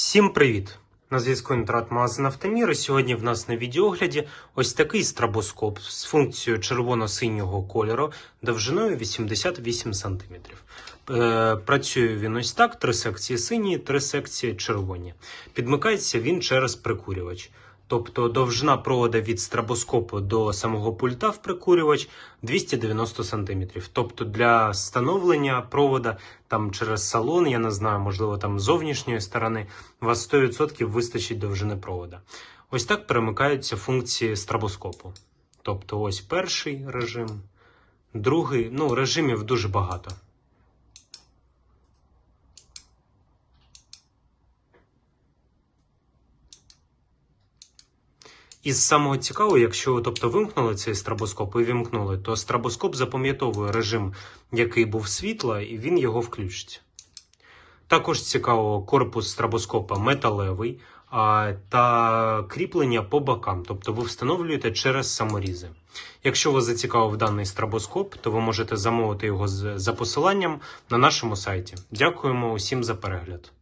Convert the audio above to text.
Всім привіт! На зв'язку інтернет-магазин Автомір. Сьогодні в нас на відеогляді ось такий страбоскоп з функцією червоно-синього кольору довжиною 88 см. Е, працює він ось так: три секції сині, три секції червоні. Підмикається він через прикурювач. Тобто довжина провода від страбоскопу до самого пульта в прикурювач 290 см. Тобто для встановлення провода там через салон, я не знаю, можливо, там з зовнішньої сторони, у вас 100% вистачить довжини провода. Ось так перемикаються функції страбоскопу. Тобто, ось перший режим, другий, ну, режимів дуже багато. І з самого цікавого, якщо тобто вимкнули цей страбоскоп і вімкнули, то страбоскоп запам'ятовує режим, який був світла, і він його включить. Також цікаво, корпус страбоскопа металевий та кріплення по бокам, тобто ви встановлюєте через саморізи. Якщо вас зацікавив даний страбоскоп, то ви можете замовити його за посиланням на нашому сайті. Дякуємо усім за перегляд.